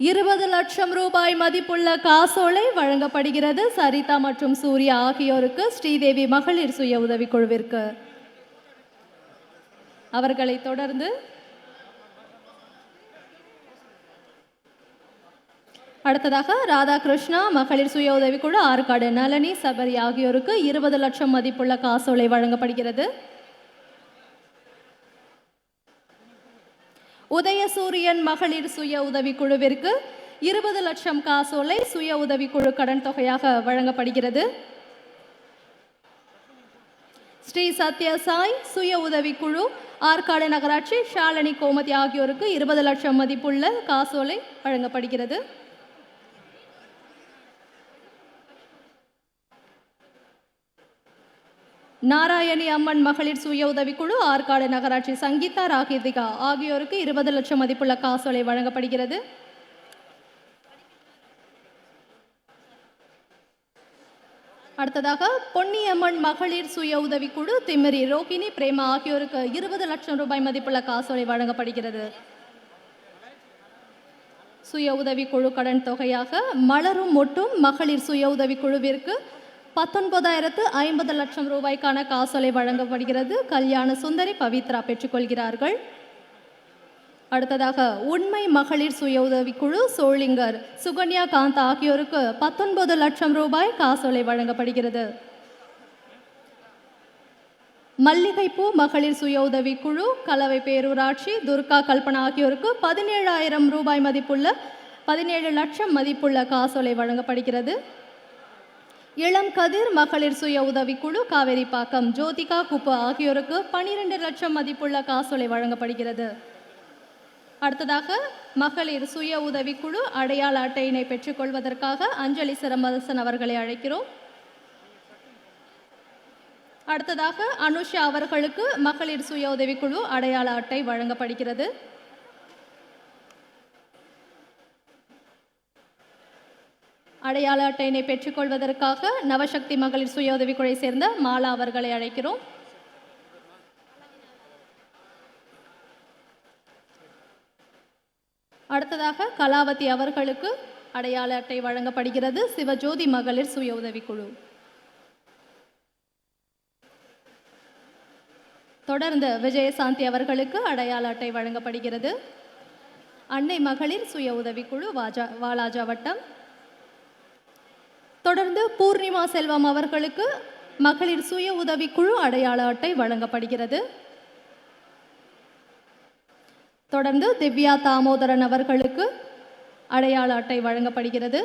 இருபது லட்சம் ரூபாய் மதிப்புள்ள காசோலை வழங்கப்படுகிறது. சரிதா மற்றும் சூர்யா ஆகியோருக்கு ஸ்ரீதேவி மகளிர் சுய உதவி குழுவிற்கு. அவர்களை தொடர்ந்து அடுத்ததாக ராதாகிருஷ்ணா மகளிர் சுய உதவிக்குழு ஆற்காடு நளினி சபரி ஆகியோருக்கு இருபது லட்சம் மதிப்புள்ள காசோலை வழங்கப்படுகிறது. உதயசூரியன் மகளிர் சுய உதவிக்குழுவிற்கு இருபது லட்சம் காசோலை சுய உதவிக்குழு கடன் தொகையாக வழங்கப்படுகிறது. ஸ்ரீ சத்யசாய் சுய உதவிக்குழு ஆற்காடு நகராட்சி ஷாலினி கோமதி ஆகியோருக்கு இருபது லட்சம் மதிப்புள்ள காசோலை வழங்கப்படுகிறது. நாராயணி அம்மன் மகளிர் சுய உதவிக்குழு ஆற்காடு நகராட்சி சங்கீதா ராகிதிகா ஆகியோருக்கு இருபது லட்சம் மதிப்புள்ள காசோலை வழங்கப்படுகிறது. அடுத்ததாக பொன்னியம்மன் மகளிர் சுய உதவிக்குழு திமிரி ரோகிணி பிரேமா ஆகியோருக்கு இருபது லட்சம் ரூபாய் மதிப்புள்ள காசோலை வழங்கப்படுகிறது. சுய உதவிக்குழு கடன் தொகையாக மலரும் மொட்டும் மகளிர் சுய உதவிக்குழுவிற்கு பத்தொன்பதாயிரத்து ஐம்பது லட்சம் ரூபாய்க்கான காசோலை வழங்கப்படுகிறது. கல்யாண சுந்தரி பவித்ரா பெற்றுக்கொள்கிறார்கள். அடுத்ததாக உண்மை மகளிர் சுய உதவிக்குழு சோளிங்கர் சுகன்யா காந்த் ஆகியோருக்கு பத்தொன்பது லட்சம் ரூபாய் காசோலை வழங்கப்படுகிறது. மல்லிகைப்பூ மகளிர் சுய உதவிக்குழு கலவை பேரூராட்சி துர்கா கல்பனா ஆகியோருக்கு பதினேழாயிரம் ரூபாய் மதிப்புள்ள பதினேழு லட்சம் மதிப்புள்ள காசோலை வழங்கப்படுகிறது. இளம் கதிர் மகளிர் சுய உதவிக்குழு காவேரிப்பாக்கம் ஜோதிகா குப்பு ஆகியோருக்கு பனிரெண்டு லட்சம் மதிப்புள்ள காசோலை வழங்கப்படுகிறது. அடுத்ததாக மகளிர் சுய உதவிக்குழு அடையாள அட்டையினை பெற்றுக்கொள்வதற்காக அஞ்சலி சிரமதசன் அவர்களை அழைக்கிறோம். அடுத்ததாக அனுஷா அவர்களுக்கு மகளிர் சுய உதவிக்குழு அடையாள அட்டை வழங்கப்படுகிறது. அடையாள அட்டையினை பெற்றுக்கொள்வதற்காக நவசக்தி மகளிர் சுய உதவிக்குழை சேர்ந்த மாலா அவர்களை அழைக்கிறோம். அடுத்ததாக கலாவதி அவர்களுக்கு அடையாள அட்டை வழங்கப்படுகிறது. சிவஜோதி மகளிர் சுய உதவிக்குழு தொடர்ந்து விஜயசாந்தி அவர்களுக்கு அடையாள அட்டை வழங்கப்படுகிறது. அன்னை மகளிர் சுய உதவிக்குழு வாஜா வாலாஜா வட்டம் தொடர்ந்து பூர்ணிமா செல்வம் அவர்களுக்கு மகளிர் சுய உதவிக்குழு அடையாள அட்டை வழங்கப்படுகிறது. தொடர்ந்து திவ்யா தாமோதரன் அவர்களுக்கு அடையாள அட்டை வழங்கப்படுகிறது.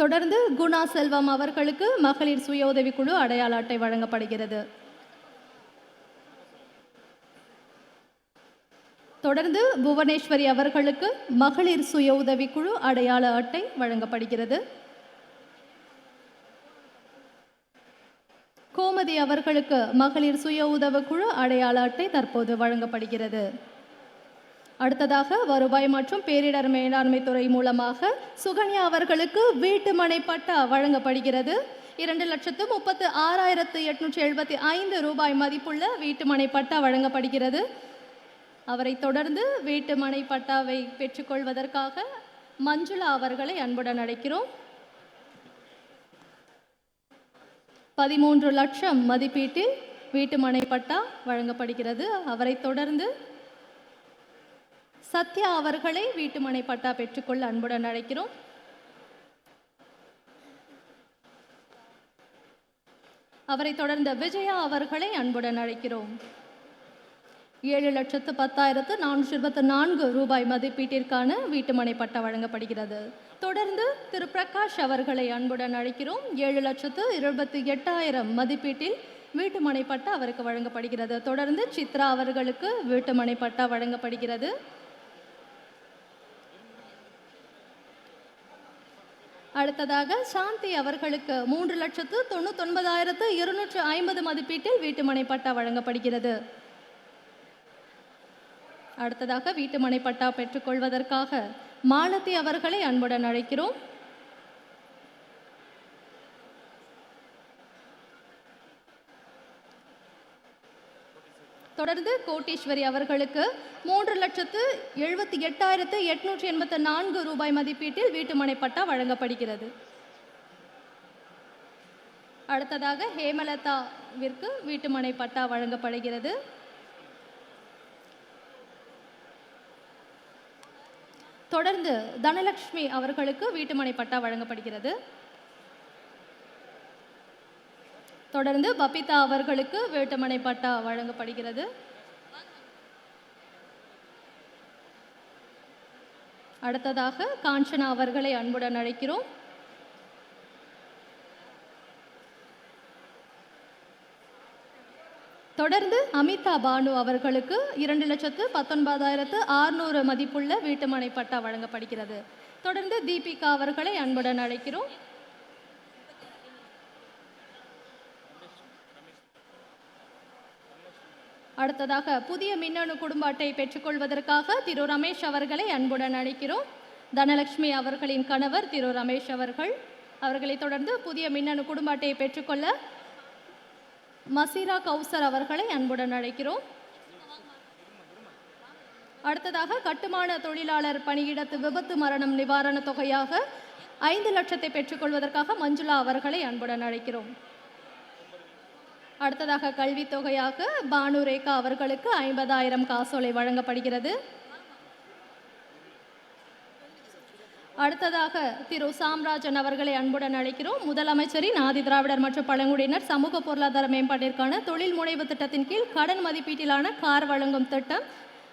தொடர்ந்து குணா செல்வம் அவர்களுக்கு மகளிர் சுய உதவிக்குழு அடையாள அட்டை வழங்கப்படுகிறது. தொடர்ந்து புவனேஸ்வரி அவர்களுக்கு மகளிர் சுய உதவிக்குழு அடையாள அட்டை வழங்கப்படுகிறது. கோமதி அவர்களுக்கு மகளிர் சுய உதவிக்குழு அடையாள அட்டை தற்போது வழங்கப்படுகிறது. அடுத்ததாக வருவாய் மற்றும் பேரிடர் மேலாண்மை துறை மூலமாக சுகன்யா அவர்களுக்கு வீட்டு மனை பட்டா வழங்கப்படுகிறது. இரண்டு லட்சத்து முப்பத்து ஆறாயிரத்து எட்நூற்றி எழுபத்தி ஐந்து ரூபாய் மதிப்புள்ள வீட்டு மனை பட்டா வழங்கப்படுகிறது. அவரை தொடர்ந்து வீட்டு மனை பட்டாவை பெற்றுக்கொள்வதற்காக மஞ்சுளா அவர்களை அன்புடன் அழைக்கிறோம். பதிமூன்று லட்சம் மதிப்பீட்டில் வீட்டு மனை பட்டா வழங்கப்படுகிறது. அவரை தொடர்ந்து சத்யா அவர்களை வீட்டுமனை பட்டா பெற்றுக்கொள்ள அன்புடன் அழைக்கிறோம். அவரை தொடர்ந்த விஜயா அவர்களை அன்புடன் அழைக்கிறோம். ஏழு லட்சத்து பத்தாயிரத்து நானூற்றி இருபத்தி நான்கு ரூபாய் மதிப்பீட்டிற்கான வீட்டுமனை பட்டா வழங்கப்படுகிறது. தொடர்ந்து திரு பிரகாஷ் அவர்களை அன்புடன் அழைக்கிறோம். ஏழு லட்சத்து இருபத்தி எட்டாயிரம் மதிப்பீட்டில் வீட்டுமனை பட்டா அவருக்கு வழங்கப்படுகிறது. தொடர்ந்து சித்ரா அவர்களுக்கு வீட்டுமனை பட்டா வழங்கப்படுகிறது. அடுத்ததாக சாந்தி அவர்களுக்கு மூன்று லட்சத்து தொண்ணூத்தொன்பதாயிரத்து இருநூற்று ஐம்பது மதிப்பீட்டில் வீட்டுமனை பட்டா வழங்கப்படுகிறது. அடுத்ததாக வீட்டுமனை பட்டா பெற்றுக்கொள்வதற்காக மாலதி அவர்களை அன்புடன் அழைக்கிறோம். தொடர்ந்து தொடர்ந்து கோட்டீஸ்வரி அவர்களுக்கு மூன்று லட்சத்து எழுபத்தி எட்டாயிரத்து எட்நூற்றி எண்பத்து நான்கு ரூபாய் மதிப்பீட்டில் வீட்டுமனை பட்டா வழங்கப்படுகிறது. அடுத்ததாக ஹேமலதாவிற்கு வீட்டுமனை பட்டா வழங்கப்படுகிறது. தொடர்ந்து தனலட்சுமி அவர்களுக்கு வீட்டுமனை பட்டா வழங்கப்படுகிறது. தொடர்ந்து பபிதா அவர்களுக்கு வீட்டுமனை பட்டா வழங்கப்படுகிறது. அடுத்ததாக காஞ்சனா அவர்களை அன்புடன் அழைக்கிறோம். தொடர்ந்து அமிதா பானு அவர்களுக்கு இரண்டு லட்சத்து பத்தொன்பதாயிரத்து ஆறுநூறு மதிப்புள்ள வீட்டுமனை பட்டா வழங்கப்படுகிறது. தொடர்ந்து தீபிகா அவர்களை அன்புடன் அழைக்கிறோம். அடுத்ததாக புதிய மின்னணு குடும்ப அட்டை பெற்றுக்கொள்வதற்காக திரு ரமேஷ் அவர்களை அன்புடன் அழைக்கிறோம். தனலட்சுமி அவர்களின் கணவர் திரு ரமேஷ் அவர்கள். அவர்களை தொடர்ந்து புதிய மின்னணு குடும்ப அட்டையை பெற்றுக்கொள்ள மசீரா கௌசர் அவர்களை அன்புடன் அழைக்கிறோம். அடுத்ததாக கட்டுமான தொழிலாளர் பணியிடத்து விபத்து மரணம் நிவாரணத் தொகையாக ஐந்து லட்சத்தை பெற்றுக்கொள்வதற்காக மஞ்சுளா அவர்களை அன்புடன் அழைக்கிறோம். அடுத்ததாக கல்வித் தொகையாக பானு ரேகா அவர்களுக்கு ஐம்பதாயிரம் காசோலை வழங்கப்படுகிறது. அடுத்ததாக திரு சாம்ராஜன் அவர்களை அன்புடன் அழைக்கிறோம். முதலமைச்சரின் ஆதி திராவிடர் மற்றும் பழங்குடியினர் சமூக பொருளாதார மேம்பாட்டிற்கான தொழில் முனைவு திட்டத்தின் கீழ் கடன் மதிப்பீட்டிலான கார் வழங்கும் திட்டம்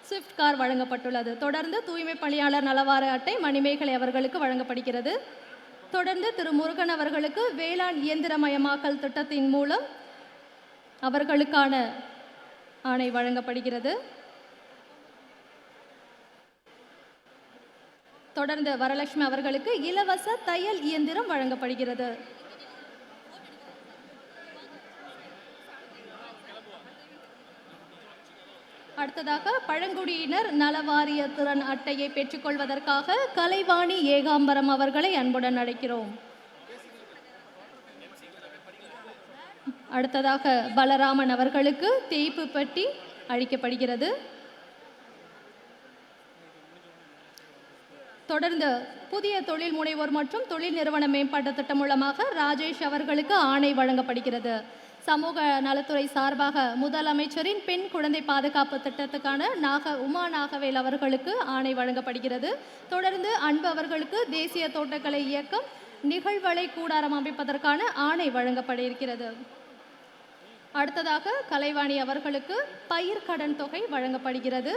ஸ்விஃப்ட் கார் வழங்கப்பட்டுள்ளது. தொடர்ந்து தூய்மை பணியாளர் நலவார அட்டை மணிமேகலை அவர்களுக்கு வழங்கப்படுகிறது. தொடர்ந்து திரு முருகன் அவர்களுக்கு வேளாண் இயந்திரமயமாக்கல் திட்டத்தின் மூலம் அவர்களுக்கான ஆணை வழங்கப்படுகிறது. தொடர்ந்து வரலட்சுமி அவர்களுக்கு இலவச தையல் இயந்திரம் வழங்கப்படுகிறது. அடுத்ததாக பழங்குடியினர் நலவாரிய திறன் அட்டையை பெற்றுக்கொள்வதற்காக கலைவாணி ஏகாம்பரம் அவர்களை அன்புடன் அழைக்கிறோம். அடுத்ததாக பலராமன் அவர்களுக்கு தேய்ப்பு பட்டி அளிக்கப்படுகிறது. தொடர்ந்து புதிய தொழில் முனைவோர் மற்றும் தொழில் நிறுவன மேம்பாட்டு திட்டம் மூலமாக ராஜேஷ் அவர்களுக்கு ஆணை வழங்கப்படுகிறது. சமூக நலத்துறை சார்பாக முதலமைச்சரின் பெண் குழந்தை பாதுகாப்பு திட்டத்துக்கான நாக உமா நாகவேல் அவர்களுக்கு ஆணை வழங்கப்படுகிறது. தொடர்ந்து அன்பு அவர்களுக்கு தேசிய தோட்டக்கலை இயக்கம் நிகழ்வலை கூடாரம் அமைப்பதற்கான ஆணை வழங்கப்பட இருக்கிறது அடுத்ததாக கலைவாணி அவர்களுக்கு பயிர் கடன் தொகை வழங்கப்படுகிறது.